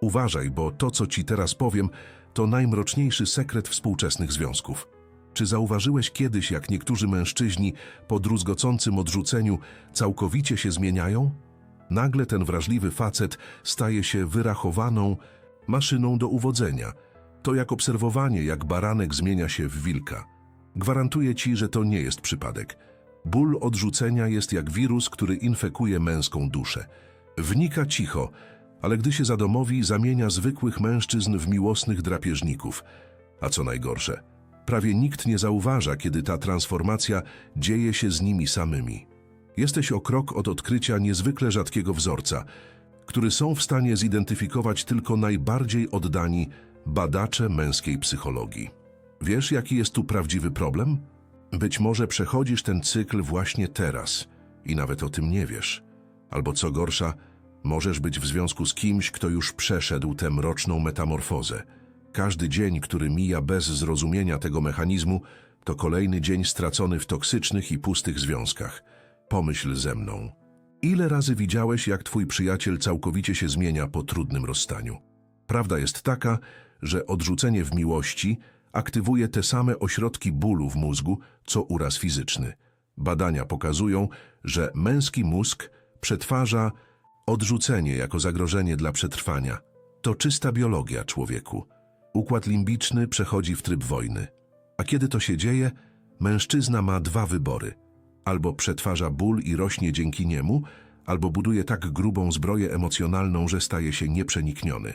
Uważaj, bo to, co ci teraz powiem, to najmroczniejszy sekret współczesnych związków. Czy zauważyłeś kiedyś, jak niektórzy mężczyźni po druzgocącym odrzuceniu całkowicie się zmieniają? Nagle ten wrażliwy facet staje się wyrachowaną maszyną do uwodzenia. To jak obserwowanie, jak baranek zmienia się w wilka. Gwarantuję ci, że to nie jest przypadek. Ból odrzucenia jest jak wirus, który infekuje męską duszę. Wnika cicho, ale gdy się zadomowi, zamienia zwykłych mężczyzn w miłosnych drapieżników. A co najgorsze, prawie nikt nie zauważa, kiedy ta transformacja dzieje się z nimi samymi. Jesteś o krok od odkrycia niezwykle rzadkiego wzorca, który są w stanie zidentyfikować tylko najbardziej oddani badacze męskiej psychologii. Wiesz, jaki jest tu prawdziwy problem? Być może przechodzisz ten cykl właśnie teraz i nawet o tym nie wiesz. Albo co gorsza, możesz być w związku z kimś, kto już przeszedł tę mroczną metamorfozę. Każdy dzień, który mija bez zrozumienia tego mechanizmu, to kolejny dzień stracony w toksycznych i pustych związkach. Pomyśl ze mną. Ile razy widziałeś, jak twój przyjaciel całkowicie się zmienia po trudnym rozstaniu? Prawda jest taka, że odrzucenie w miłości aktywuje te same ośrodki bólu w mózgu, co uraz fizyczny. Badania pokazują, że męski mózg przetwarza odrzucenie jako zagrożenie dla przetrwania. To czysta biologia człowieku. Układ limbiczny przechodzi w tryb wojny. A kiedy to się dzieje, mężczyzna ma dwa wybory. Albo przetwarza ból i rośnie dzięki niemu, albo buduje tak grubą zbroję emocjonalną, że staje się nieprzenikniony.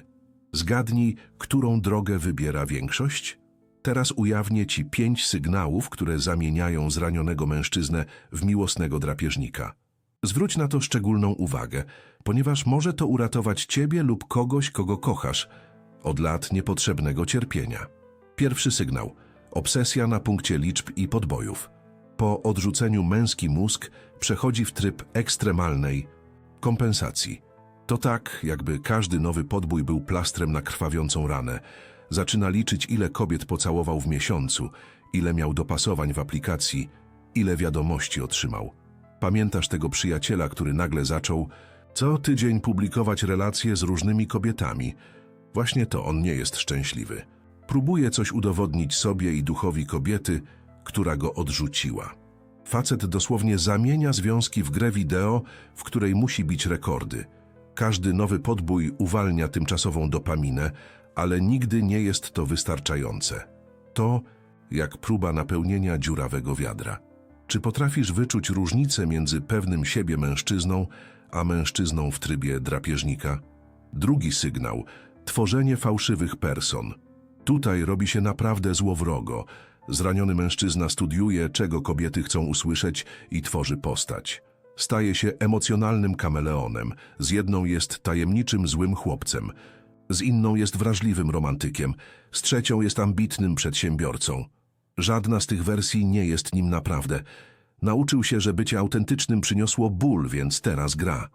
Zgadnij, którą drogę wybiera większość? Teraz ujawnię Ci pięć sygnałów, które zamieniają zranionego mężczyznę w miłosnego drapieżnika. Zwróć na to szczególną uwagę, ponieważ może to uratować Ciebie lub kogoś, kogo kochasz, od lat niepotrzebnego cierpienia. Pierwszy sygnał. Obsesja na punkcie liczb i podbojów. Po odrzuceniu męski mózg przechodzi w tryb ekstremalnej kompensacji. To tak, jakby każdy nowy podbój był plastrem na krwawiącą ranę. Zaczyna liczyć, ile kobiet pocałował w miesiącu, ile miał dopasowań w aplikacji, ile wiadomości otrzymał. Pamiętasz tego przyjaciela, który nagle zaczął co tydzień publikować relacje z różnymi kobietami. Właśnie to on nie jest szczęśliwy. Próbuje coś udowodnić sobie i duchowi kobiety, która go odrzuciła. Facet dosłownie zamienia związki w grę wideo, w której musi bić rekordy. Każdy nowy podbój uwalnia tymczasową dopaminę, ale nigdy nie jest to wystarczające. To jak próba napełnienia dziurawego wiadra. Czy potrafisz wyczuć różnicę między pewnym siebie mężczyzną, a mężczyzną w trybie drapieżnika? Drugi sygnał tworzenie fałszywych person. Tutaj robi się naprawdę złowrogo. Zraniony mężczyzna studiuje, czego kobiety chcą usłyszeć i tworzy postać. Staje się emocjonalnym kameleonem. Z jedną jest tajemniczym złym chłopcem, z inną jest wrażliwym romantykiem, z trzecią jest ambitnym przedsiębiorcą. Żadna z tych wersji nie jest nim naprawdę. Nauczył się, że bycie autentycznym przyniosło ból, więc teraz gra.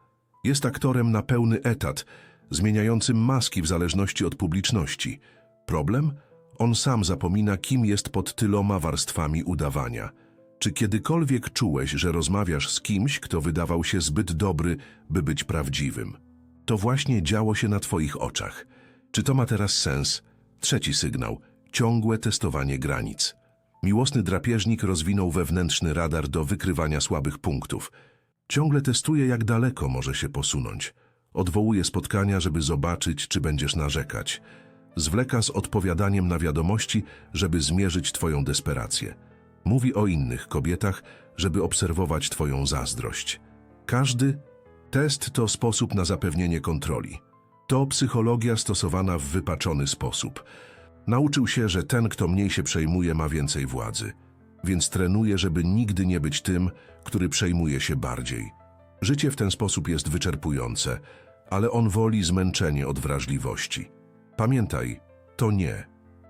Jest aktorem na pełny etat, zmieniającym maski w zależności od publiczności. Problem? On sam zapomina, kim jest pod tyloma warstwami udawania. Czy kiedykolwiek czułeś, że rozmawiasz z kimś, kto wydawał się zbyt dobry, by być prawdziwym? To właśnie działo się na Twoich oczach. Czy to ma teraz sens? Trzeci sygnał. Ciągłe testowanie granic. Miłosny drapieżnik rozwinął wewnętrzny radar do wykrywania słabych punktów. Ciągle testuje, jak daleko może się posunąć. Odwołuje spotkania, żeby zobaczyć, czy będziesz narzekać. Zwleka z odpowiadaniem na wiadomości, żeby zmierzyć Twoją desperację. Mówi o innych kobietach, żeby obserwować Twoją zazdrość. Każdy test to sposób na zapewnienie kontroli. To psychologia stosowana w wypaczony sposób. Nauczył się, że ten, kto mniej się przejmuje, ma więcej władzy, więc trenuje, żeby nigdy nie być tym, który przejmuje się bardziej. Życie w ten sposób jest wyczerpujące, ale on woli zmęczenie od wrażliwości. Pamiętaj, to nie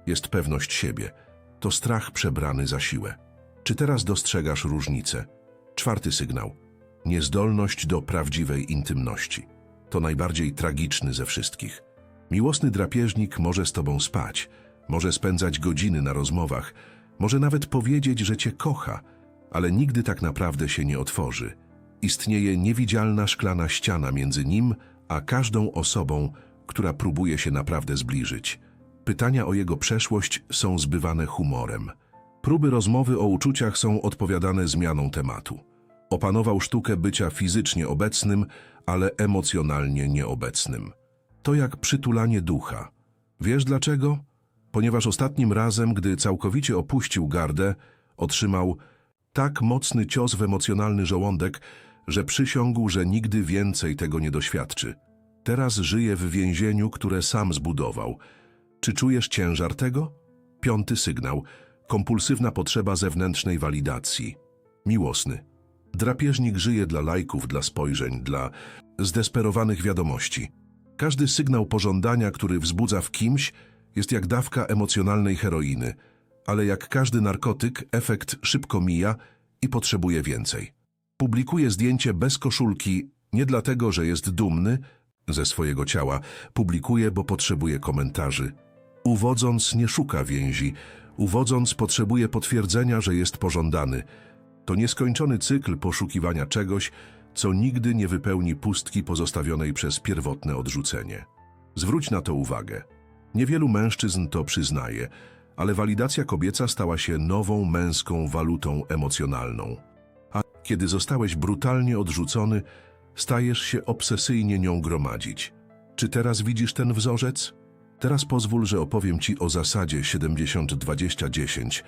jest pewność siebie, to strach przebrany za siłę. Czy teraz dostrzegasz różnicę? Czwarty sygnał. Niezdolność do prawdziwej intymności. To najbardziej tragiczny ze wszystkich. Miłosny drapieżnik może z tobą spać, może spędzać godziny na rozmowach, może nawet powiedzieć, że cię kocha, ale nigdy tak naprawdę się nie otworzy. Istnieje niewidzialna szklana ściana między nim a każdą osobą, która próbuje się naprawdę zbliżyć. Pytania o jego przeszłość są zbywane humorem. Próby rozmowy o uczuciach są odpowiadane zmianą tematu. Opanował sztukę bycia fizycznie obecnym, ale emocjonalnie nieobecnym. To jak przytulanie ducha. Wiesz dlaczego? Ponieważ ostatnim razem, gdy całkowicie opuścił gardę, otrzymał tak mocny cios w emocjonalny żołądek, że przysiągł, że nigdy więcej tego nie doświadczy. Teraz żyje w więzieniu, które sam zbudował. Czy czujesz ciężar tego? Piąty sygnał. Kompulsywna potrzeba zewnętrznej walidacji. Miłosny. Drapieżnik żyje dla lajków, dla spojrzeń, dla zdesperowanych wiadomości. Każdy sygnał pożądania, który wzbudza w kimś, jest jak dawka emocjonalnej heroiny, ale jak każdy narkotyk, efekt szybko mija i potrzebuje więcej. Publikuje zdjęcie bez koszulki nie dlatego, że jest dumny ze swojego ciała, publikuje, bo potrzebuje komentarzy. Uwodząc, nie szuka więzi, uwodząc, potrzebuje potwierdzenia, że jest pożądany. To nieskończony cykl poszukiwania czegoś, co nigdy nie wypełni pustki pozostawionej przez pierwotne odrzucenie. Zwróć na to uwagę. Niewielu mężczyzn to przyznaje, ale walidacja kobieca stała się nową męską walutą emocjonalną. A kiedy zostałeś brutalnie odrzucony, stajesz się obsesyjnie nią gromadzić. Czy teraz widzisz ten wzorzec? Teraz pozwól, że opowiem Ci o zasadzie 70-20-10,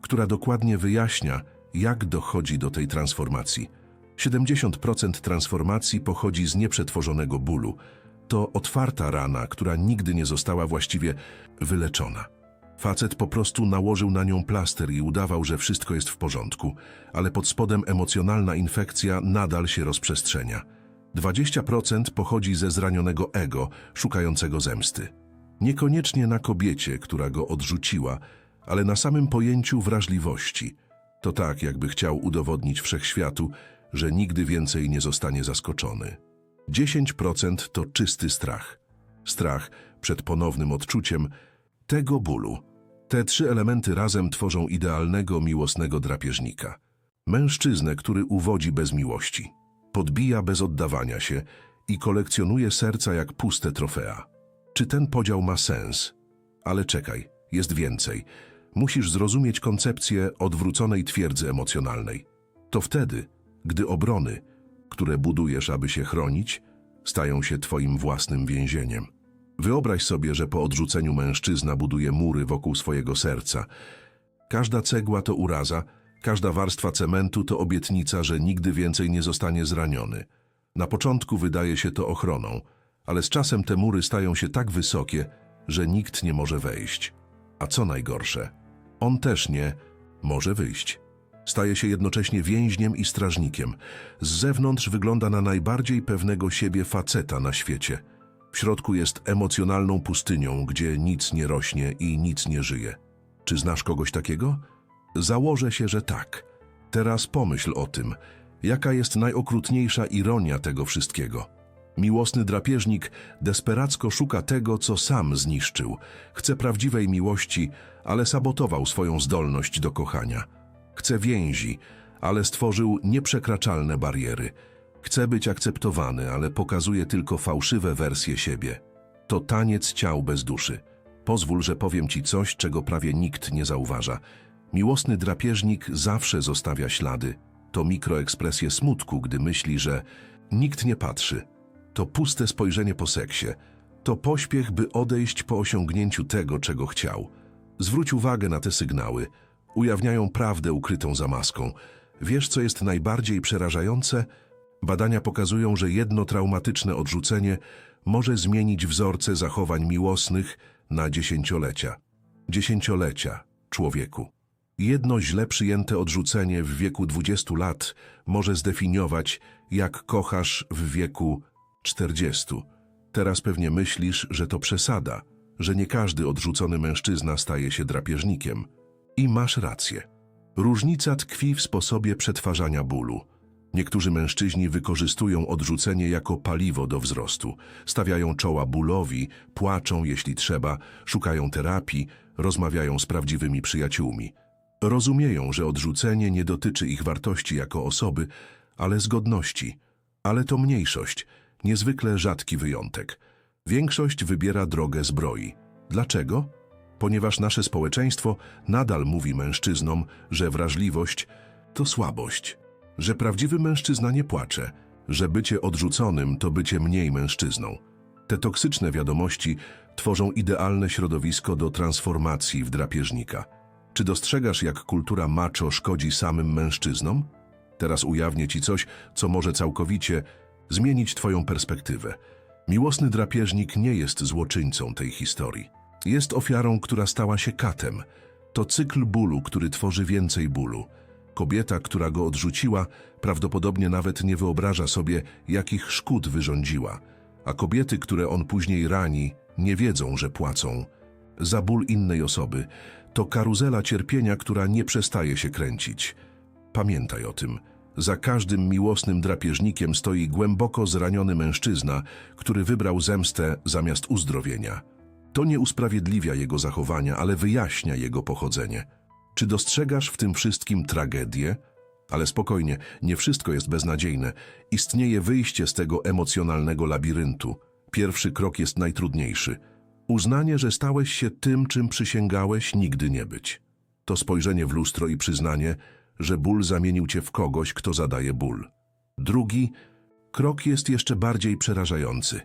która dokładnie wyjaśnia, jak dochodzi do tej transformacji. 70% transformacji pochodzi z nieprzetworzonego bólu. To otwarta rana, która nigdy nie została właściwie wyleczona. Facet po prostu nałożył na nią plaster i udawał, że wszystko jest w porządku, ale pod spodem emocjonalna infekcja nadal się rozprzestrzenia. 20% pochodzi ze zranionego ego, szukającego zemsty. Niekoniecznie na kobiecie, która go odrzuciła, ale na samym pojęciu wrażliwości. To tak, jakby chciał udowodnić wszechświatu, że nigdy więcej nie zostanie zaskoczony. 10% to czysty strach. Strach przed ponownym odczuciem tego bólu. Te trzy elementy razem tworzą idealnego, miłosnego drapieżnika. Mężczyznę, który uwodzi bez miłości, podbija bez oddawania się i kolekcjonuje serca jak puste trofea. Czy ten podział ma sens? Ale czekaj, jest więcej. Musisz zrozumieć koncepcję odwróconej twierdzy emocjonalnej. To wtedy, gdy obrony, które budujesz, aby się chronić, stają się twoim własnym więzieniem. Wyobraź sobie, że po odrzuceniu mężczyzna buduje mury wokół swojego serca. Każda cegła to uraza, każda warstwa cementu to obietnica, że nigdy więcej nie zostanie zraniony. Na początku wydaje się to ochroną, ale z czasem te mury stają się tak wysokie, że nikt nie może wejść. A co najgorsze, on też nie może wyjść. Staje się jednocześnie więźniem i strażnikiem. Z zewnątrz wygląda na najbardziej pewnego siebie faceta na świecie. W środku jest emocjonalną pustynią, gdzie nic nie rośnie i nic nie żyje. Czy znasz kogoś takiego? Założę się, że tak. Teraz pomyśl o tym, jaka jest najokrutniejsza ironia tego wszystkiego. Miłosny drapieżnik desperacko szuka tego, co sam zniszczył. Chce prawdziwej miłości, ale sabotował swoją zdolność do kochania. Chce więzi, ale stworzył nieprzekraczalne bariery. Chce być akceptowany, ale pokazuje tylko fałszywe wersje siebie. To taniec ciał bez duszy. Pozwól, że powiem ci coś, czego prawie nikt nie zauważa. Miłosny drapieżnik zawsze zostawia ślady. To mikroekspresje smutku, gdy myśli, że nikt nie patrzy. To puste spojrzenie po seksie. To pośpiech, by odejść po osiągnięciu tego, czego chciał. Zwróć uwagę na te sygnały. Ujawniają prawdę ukrytą za maską. Wiesz, co jest najbardziej przerażające? Badania pokazują, że jedno traumatyczne odrzucenie może zmienić wzorce zachowań miłosnych na dziesięciolecia. Dziesięciolecia, człowieku. Jedno źle przyjęte odrzucenie w wieku 20 lat może zdefiniować, jak kochasz w wieku 40. Teraz pewnie myślisz, że to przesada, że nie każdy odrzucony mężczyzna staje się drapieżnikiem. I masz rację. Różnica tkwi w sposobie przetwarzania bólu. Niektórzy mężczyźni wykorzystują odrzucenie jako paliwo do wzrostu. Stawiają czoła bólowi, płaczą jeśli trzeba, szukają terapii, rozmawiają z prawdziwymi przyjaciółmi. Rozumieją, że odrzucenie nie dotyczy ich wartości jako osoby, ale zgodności. Ale to mniejszość, niezwykle rzadki wyjątek. Większość wybiera drogę zbroi. Dlaczego? Ponieważ nasze społeczeństwo nadal mówi mężczyznom, że wrażliwość to słabość, że prawdziwy mężczyzna nie płacze, że bycie odrzuconym to bycie mniej mężczyzną. Te toksyczne wiadomości tworzą idealne środowisko do transformacji w drapieżnika. Czy dostrzegasz, jak kultura macho szkodzi samym mężczyznom? Teraz ujawnię ci coś, co może całkowicie zmienić twoją perspektywę. Miłosny drapieżnik nie jest złoczyńcą tej historii. Jest ofiarą, która stała się katem. To cykl bólu, który tworzy więcej bólu. Kobieta, która go odrzuciła, prawdopodobnie nawet nie wyobraża sobie, jakich szkód wyrządziła. A kobiety, które on później rani, nie wiedzą, że płacą. Za ból innej osoby to karuzela cierpienia, która nie przestaje się kręcić. Pamiętaj o tym. Za każdym miłosnym drapieżnikiem stoi głęboko zraniony mężczyzna, który wybrał zemstę zamiast uzdrowienia. To nie usprawiedliwia jego zachowania, ale wyjaśnia jego pochodzenie. Czy dostrzegasz w tym wszystkim tragedię? Ale spokojnie, nie wszystko jest beznadziejne. Istnieje wyjście z tego emocjonalnego labiryntu. Pierwszy krok jest najtrudniejszy. Uznanie, że stałeś się tym, czym przysięgałeś nigdy nie być. To spojrzenie w lustro i przyznanie, że ból zamienił cię w kogoś, kto zadaje ból. Drugi krok jest jeszcze bardziej przerażający.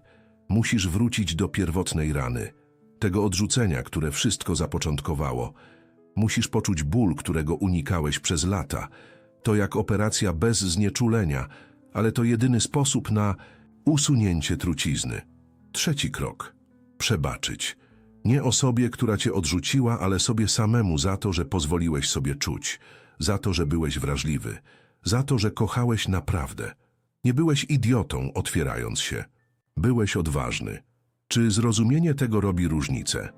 Musisz wrócić do pierwotnej rany, tego odrzucenia, które wszystko zapoczątkowało. Musisz poczuć ból, którego unikałeś przez lata. To jak operacja bez znieczulenia, ale to jedyny sposób na usunięcie trucizny. Trzeci krok. Przebaczyć. Nie osobie, która cię odrzuciła, ale sobie samemu za to, że pozwoliłeś sobie czuć, za to, że byłeś wrażliwy, za to, że kochałeś naprawdę. Nie byłeś idiotą, otwierając się. Byłeś odważny. Czy zrozumienie tego robi różnicę?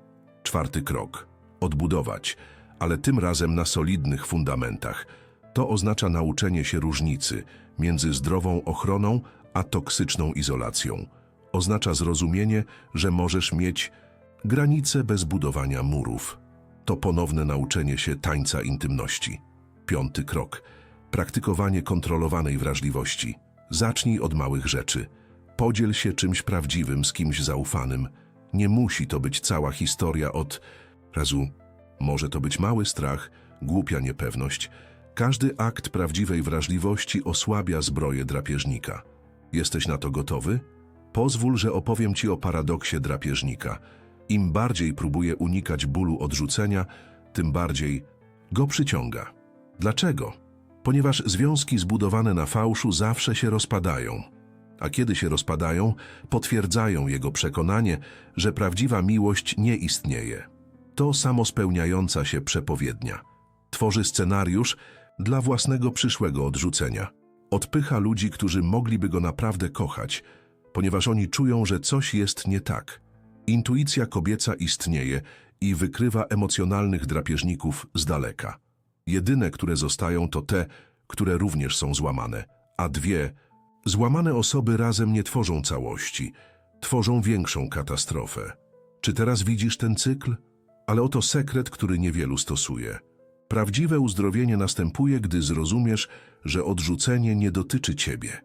Czwarty krok. Odbudować, ale tym razem na solidnych fundamentach. To oznacza nauczenie się różnicy między zdrową ochroną a toksyczną izolacją. Oznacza zrozumienie, że możesz mieć granice bez budowania murów. To ponowne nauczenie się tańca intymności. Piąty krok. Praktykowanie kontrolowanej wrażliwości. Zacznij od małych rzeczy. Podziel się czymś prawdziwym z kimś zaufanym. Nie musi to być cała historia od razu. Może to być mały strach, głupia niepewność. Każdy akt prawdziwej wrażliwości osłabia zbroję drapieżnika. Jesteś na to gotowy? Pozwól, że opowiem ci o paradoksie drapieżnika. Im bardziej próbuje unikać bólu odrzucenia, tym bardziej go przyciąga. Dlaczego? Ponieważ związki zbudowane na fałszu zawsze się rozpadają. A kiedy się rozpadają, potwierdzają jego przekonanie, że prawdziwa miłość nie istnieje. To samospełniająca się przepowiednia. Tworzy scenariusz dla własnego przyszłego odrzucenia. Odpycha ludzi, którzy mogliby go naprawdę kochać, ponieważ oni czują, że coś jest nie tak. Intuicja kobieca istnieje i wykrywa emocjonalnych drapieżników z daleka. Jedyne, które zostają, to te, które również są złamane, a dwie złamane osoby razem nie tworzą całości, tworzą większą katastrofę. Czy teraz widzisz ten cykl? Ale oto sekret, który niewielu stosuje. Prawdziwe uzdrowienie następuje, gdy zrozumiesz, że odrzucenie nie dotyczy ciebie.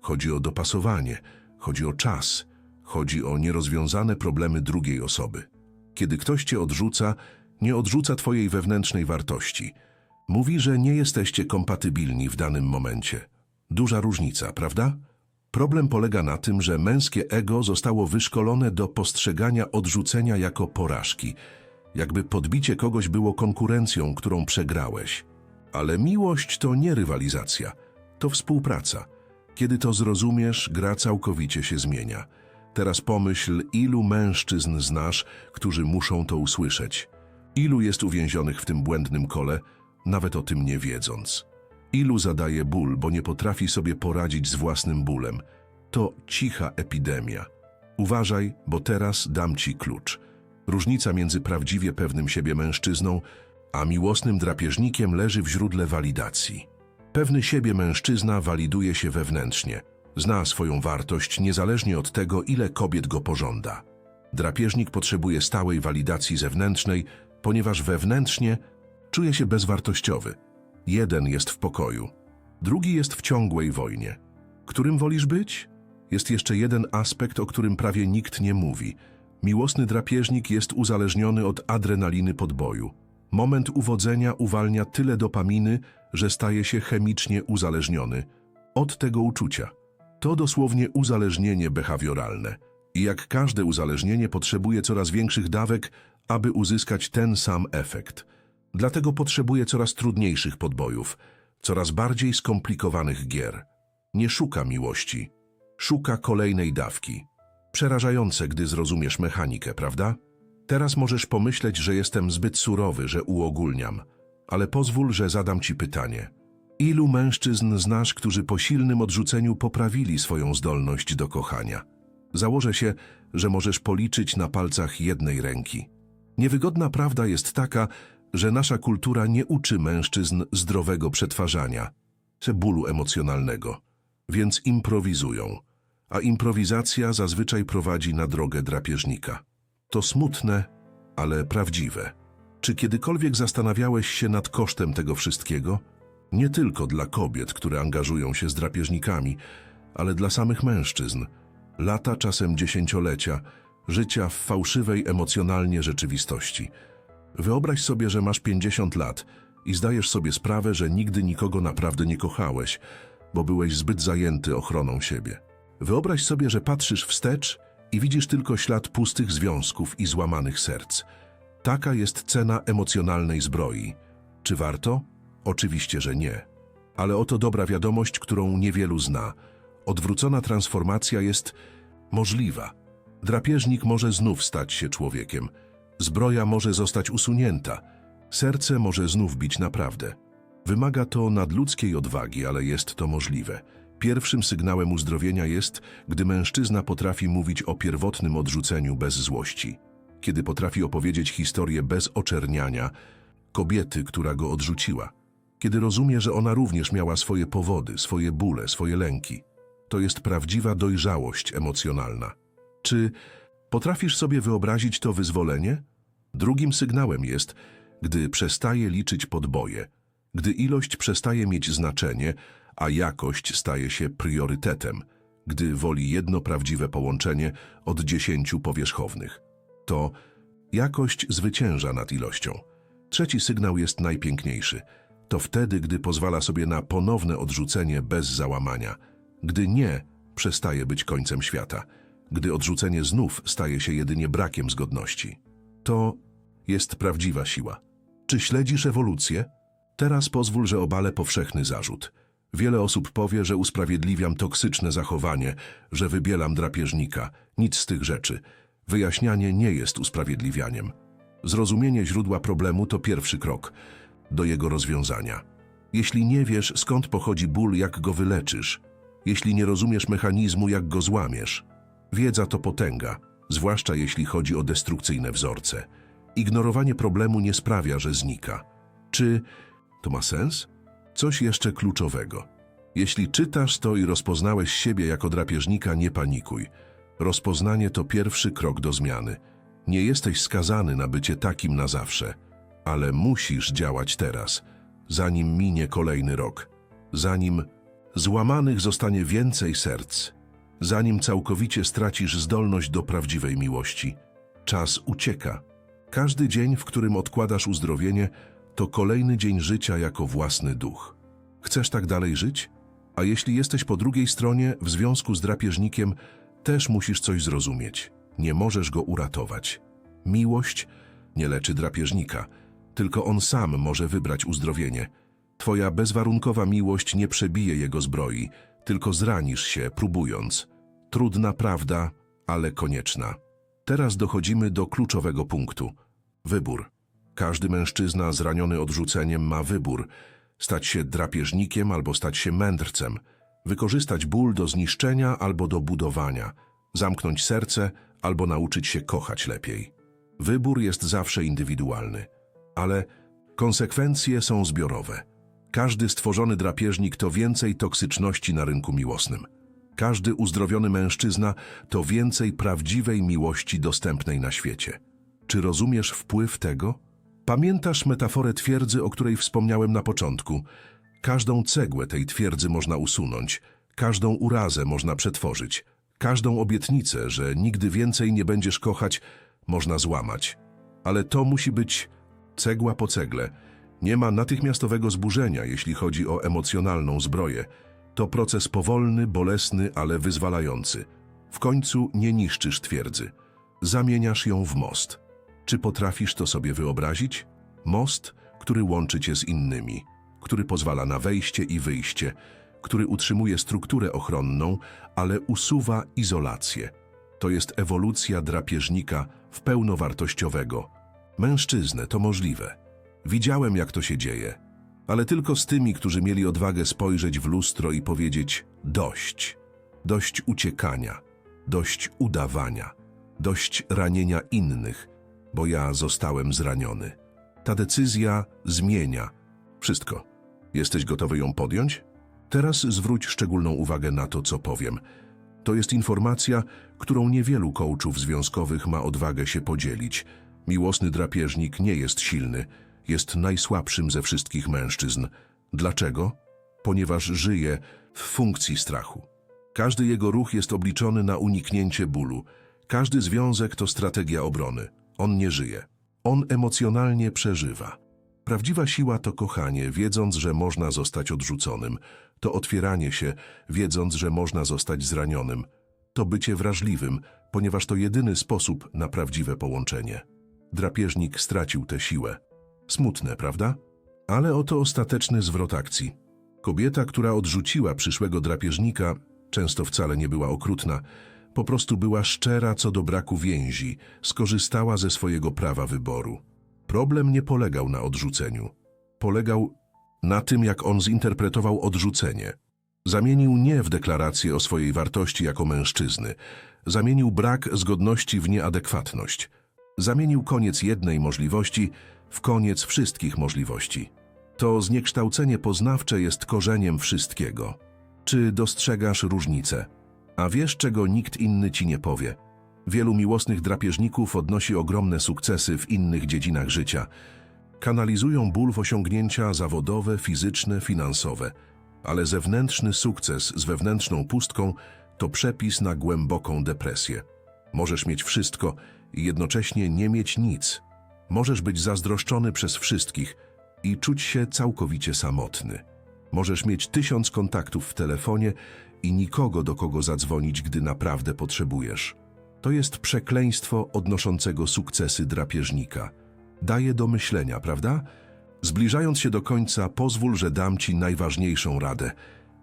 Chodzi o dopasowanie, chodzi o czas, chodzi o nierozwiązane problemy drugiej osoby. Kiedy ktoś cię odrzuca, nie odrzuca twojej wewnętrznej wartości. Mówi, że nie jesteście kompatybilni w danym momencie. Duża różnica, prawda? Problem polega na tym, że męskie ego zostało wyszkolone do postrzegania odrzucenia jako porażki, jakby podbicie kogoś było konkurencją, którą przegrałeś. Ale miłość to nie rywalizacja, to współpraca. Kiedy to zrozumiesz, gra całkowicie się zmienia. Teraz pomyśl, ilu mężczyzn znasz, którzy muszą to usłyszeć. Ilu jest uwięzionych w tym błędnym kole, nawet o tym nie wiedząc. Ilu zadaje ból, bo nie potrafi sobie poradzić z własnym bólem. To cicha epidemia. Uważaj, bo teraz dam ci klucz. Różnica między prawdziwie pewnym siebie mężczyzną, a miłosnym drapieżnikiem leży w źródle walidacji. Pewny siebie mężczyzna waliduje się wewnętrznie. Zna swoją wartość niezależnie od tego, ile kobiet go pożąda. Drapieżnik potrzebuje stałej walidacji zewnętrznej, ponieważ wewnętrznie czuje się bezwartościowy. Jeden jest w pokoju, drugi jest w ciągłej wojnie. Którym wolisz być? Jest jeszcze jeden aspekt, o którym prawie nikt nie mówi. Miłosny drapieżnik jest uzależniony od adrenaliny podboju. Moment uwodzenia uwalnia tyle dopaminy, że staje się chemicznie uzależniony od tego uczucia. To dosłownie uzależnienie behawioralne. I jak każde uzależnienie potrzebuje coraz większych dawek, aby uzyskać ten sam efekt. Dlatego potrzebuje coraz trudniejszych podbojów, coraz bardziej skomplikowanych gier. Nie szuka miłości, szuka kolejnej dawki. Przerażające, gdy zrozumiesz mechanikę, prawda? Teraz możesz pomyśleć, że jestem zbyt surowy, że uogólniam, ale pozwól, że zadam ci pytanie. Ilu mężczyzn znasz, którzy po silnym odrzuceniu poprawili swoją zdolność do kochania? Założę się, że możesz policzyć na palcach jednej ręki. Niewygodna prawda jest taka, że nasza kultura nie uczy mężczyzn zdrowego przetwarzania, bólu emocjonalnego, więc improwizują, a improwizacja zazwyczaj prowadzi na drogę drapieżnika. To smutne, ale prawdziwe. Czy kiedykolwiek zastanawiałeś się nad kosztem tego wszystkiego? Nie tylko dla kobiet, które angażują się z drapieżnikami, ale dla samych mężczyzn. Lata, czasem dziesięciolecia, życia w fałszywej emocjonalnie rzeczywistości. Wyobraź sobie, że masz 50 lat i zdajesz sobie sprawę, że nigdy nikogo naprawdę nie kochałeś, bo byłeś zbyt zajęty ochroną siebie. Wyobraź sobie, że patrzysz wstecz i widzisz tylko ślad pustych związków i złamanych serc. Taka jest cena emocjonalnej zbroi. Czy warto? Oczywiście, że nie. Ale oto dobra wiadomość, którą niewielu zna. Odwrócona transformacja jest możliwa. Drapieżnik może znów stać się człowiekiem. Zbroja może zostać usunięta. Serce może znów bić naprawdę. Wymaga to nadludzkiej odwagi, ale jest to możliwe. Pierwszym sygnałem uzdrowienia jest, gdy mężczyzna potrafi mówić o pierwotnym odrzuceniu bez złości. Kiedy potrafi opowiedzieć historię bez oczerniania kobiety, która go odrzuciła. Kiedy rozumie, że ona również miała swoje powody, swoje bóle, swoje lęki. To jest prawdziwa dojrzałość emocjonalna. Czy potrafisz sobie wyobrazić to wyzwolenie? Drugim sygnałem jest, gdy przestaje liczyć podboje, gdy ilość przestaje mieć znaczenie, a jakość staje się priorytetem, gdy woli jedno prawdziwe połączenie od dziesięciu powierzchownych. To jakość zwycięża nad ilością. Trzeci sygnał jest najpiękniejszy. To wtedy, gdy pozwala sobie na ponowne odrzucenie bez załamania, gdy nie przestaje być końcem świata, gdy odrzucenie znów staje się jedynie brakiem zgodności. To jest prawdziwa siła. Czy śledzisz ewolucję? Teraz pozwól, że obalę powszechny zarzut. Wiele osób powie, że usprawiedliwiam toksyczne zachowanie, że wybielam drapieżnika. Nic z tych rzeczy. Wyjaśnianie nie jest usprawiedliwianiem. Zrozumienie źródła problemu to pierwszy krok do jego rozwiązania. Jeśli nie wiesz, skąd pochodzi ból, jak go wyleczysz, jeśli nie rozumiesz mechanizmu, jak go złamiesz, wiedza to potęga, zwłaszcza jeśli chodzi o destrukcyjne wzorce. Ignorowanie problemu nie sprawia, że znika. Czy to ma sens? Coś jeszcze kluczowego. Jeśli czytasz to i rozpoznałeś siebie jako drapieżnika, nie panikuj. Rozpoznanie to pierwszy krok do zmiany. Nie jesteś skazany na bycie takim na zawsze, ale musisz działać teraz, zanim minie kolejny rok, zanim złamanych zostanie więcej serc, zanim całkowicie stracisz zdolność do prawdziwej miłości. Czas ucieka. Każdy dzień, w którym odkładasz uzdrowienie, to kolejny dzień życia jako własny duch. Chcesz tak dalej żyć? A jeśli jesteś po drugiej stronie, w związku z drapieżnikiem, też musisz coś zrozumieć. Nie możesz go uratować. Miłość nie leczy drapieżnika, tylko on sam może wybrać uzdrowienie. Twoja bezwarunkowa miłość nie przebije jego zbroi, tylko zranisz się, próbując. Trudna prawda, ale konieczna. Teraz dochodzimy do kluczowego punktu. Wybór. Każdy mężczyzna zraniony odrzuceniem ma wybór. Stać się drapieżnikiem albo stać się mędrcem. Wykorzystać ból do zniszczenia albo do budowania. Zamknąć serce albo nauczyć się kochać lepiej. Wybór jest zawsze indywidualny, ale konsekwencje są zbiorowe. Każdy stworzony drapieżnik to więcej toksyczności na rynku miłosnym. Każdy uzdrowiony mężczyzna to więcej prawdziwej miłości dostępnej na świecie. Czy rozumiesz wpływ tego? Pamiętasz metaforę twierdzy, o której wspomniałem na początku? Każdą cegłę tej twierdzy można usunąć, każdą urazę można przetworzyć, Każdą obietnicę, że nigdy więcej nie będziesz kochać, można złamać. Ale to musi być cegła po cegle. Nie ma natychmiastowego zburzenia, jeśli chodzi o emocjonalną zbroję. To proces powolny, bolesny, ale wyzwalający. W końcu nie niszczysz twierdzy. Zamieniasz ją w most. Czy potrafisz to sobie wyobrazić? Most, który łączy cię z innymi, który pozwala na wejście i wyjście, który utrzymuje strukturę ochronną, ale usuwa izolację. To jest ewolucja drapieżnika w pełnowartościowego. Mężczyznę to możliwe. Widziałem, jak to się dzieje, ale tylko z tymi, którzy mieli odwagę spojrzeć w lustro i powiedzieć dość. Dość uciekania, dość udawania, dość ranienia innych, bo ja zostałem zraniony. Ta decyzja zmienia wszystko. Jesteś gotowy ją podjąć? Teraz zwróć szczególną uwagę na to, co powiem. To jest informacja, którą niewielu coachów związkowych ma odwagę się podzielić. Miłosny drapieżnik nie jest silny, jest najsłabszym ze wszystkich mężczyzn. Dlaczego? Ponieważ żyje w funkcji strachu. Każdy jego ruch jest obliczony na uniknięcie bólu. Każdy związek to strategia obrony. On nie żyje. On emocjonalnie przeżywa. Prawdziwa siła to kochanie, wiedząc, że można zostać odrzuconym. To otwieranie się, wiedząc, że można zostać zranionym. To bycie wrażliwym, ponieważ to jedyny sposób na prawdziwe połączenie. Drapieżnik stracił tę siłę. Smutne, prawda? Ale oto ostateczny zwrot akcji. Kobieta, która odrzuciła przyszłego drapieżnika, często wcale nie była okrutna, po prostu była szczera co do braku więzi, skorzystała ze swojego prawa wyboru. Problem nie polegał na odrzuceniu. Polegał na tym, jak on zinterpretował odrzucenie. Zamienił nie w deklarację o swojej wartości jako mężczyzny. Zamienił brak zgodności w nieadekwatność. Zamienił koniec jednej możliwości w koniec wszystkich możliwości. To zniekształcenie poznawcze jest korzeniem wszystkiego. Czy dostrzegasz różnicę? A wiesz, czego nikt inny ci nie powie? Wielu miłosnych drapieżników odnosi ogromne sukcesy w innych dziedzinach życia. Kanalizują ból w osiągnięcia zawodowe, fizyczne, finansowe. Ale zewnętrzny sukces z wewnętrzną pustką to przepis na głęboką depresję. Możesz mieć wszystko i jednocześnie nie mieć nic. Możesz być zazdroszczony przez wszystkich i czuć się całkowicie samotny. Możesz mieć tysiąc kontaktów w telefonie i nikogo, do kogo zadzwonić, gdy naprawdę potrzebujesz. To jest przekleństwo odnoszącego sukcesy drapieżnika. Daje do myślenia, prawda? Zbliżając się do końca, pozwól, że dam Ci najważniejszą radę.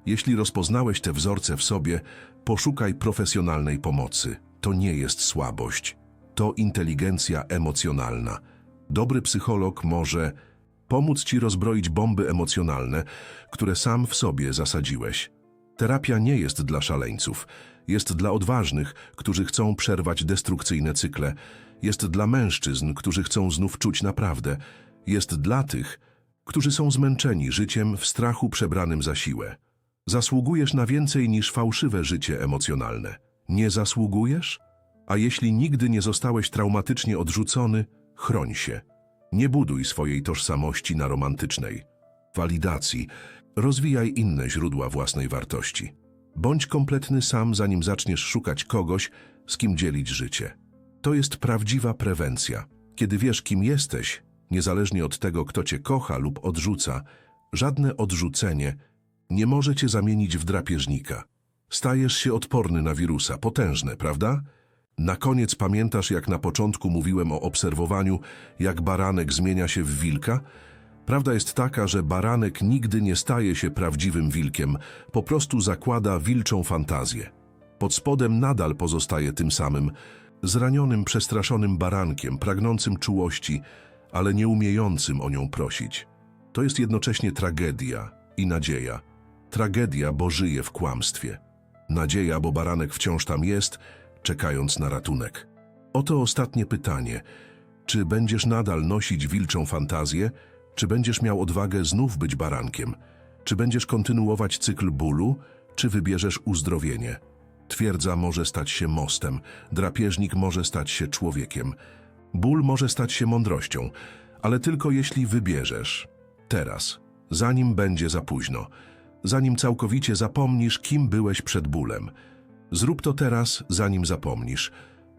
Jeśli rozpoznałeś te wzorce w sobie, poszukaj profesjonalnej pomocy. To nie jest słabość. To inteligencja emocjonalna. Dobry psycholog może pomóc Ci rozbroić bomby emocjonalne, które sam w sobie zasadziłeś. Terapia nie jest dla szaleńców, jest dla odważnych, którzy chcą przerwać destrukcyjne cykle, jest dla mężczyzn, którzy chcą znów czuć naprawdę, jest dla tych, którzy są zmęczeni życiem w strachu przebranym za siłę. Zasługujesz na więcej niż fałszywe życie emocjonalne. Nie zasługujesz? A jeśli nigdy nie zostałeś traumatycznie odrzucony, chroń się. Nie buduj swojej tożsamości na romantycznej walidacji. Rozwijaj inne źródła własnej wartości. Bądź kompletny sam, zanim zaczniesz szukać kogoś, z kim dzielić życie. To jest prawdziwa prewencja. Kiedy wiesz, kim jesteś, niezależnie od tego, kto cię kocha lub odrzuca, żadne odrzucenie nie może cię zamienić w drapieżnika. Stajesz się odporny na wirusa, potężne, prawda? Na koniec pamiętasz, jak na początku mówiłem o obserwowaniu, jak baranek zmienia się w wilka? Prawda jest taka, że baranek nigdy nie staje się prawdziwym wilkiem, po prostu zakłada wilczą fantazję. Pod spodem nadal pozostaje tym samym, zranionym, przestraszonym barankiem, pragnącym czułości, ale nie umiejącym o nią prosić. To jest jednocześnie tragedia i nadzieja. Tragedia, bo żyje w kłamstwie. Nadzieja, bo baranek wciąż tam jest, czekając na ratunek. Oto ostatnie pytanie. Czy będziesz nadal nosić wilczą fantazję, czy będziesz miał odwagę znów być barankiem? Czy będziesz kontynuować cykl bólu, czy wybierzesz uzdrowienie? Twierdza może stać się mostem, drapieżnik może stać się człowiekiem. Ból może stać się mądrością, ale tylko jeśli wybierzesz. Teraz, zanim będzie za późno, zanim całkowicie zapomnisz, kim byłeś przed bólem. Zrób to teraz, zanim zapomnisz.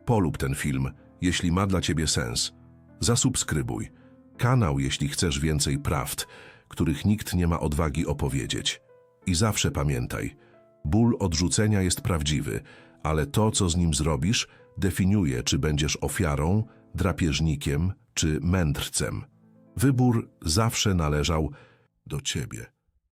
Polub ten film, jeśli ma dla ciebie sens. Zasubskrybuj. Kanał, jeśli chcesz więcej prawd, których nikt nie ma odwagi opowiedzieć. I zawsze pamiętaj, ból odrzucenia jest prawdziwy, ale to, co z nim zrobisz, definiuje, czy będziesz ofiarą, drapieżnikiem czy mędrcem. Wybór zawsze należał do ciebie.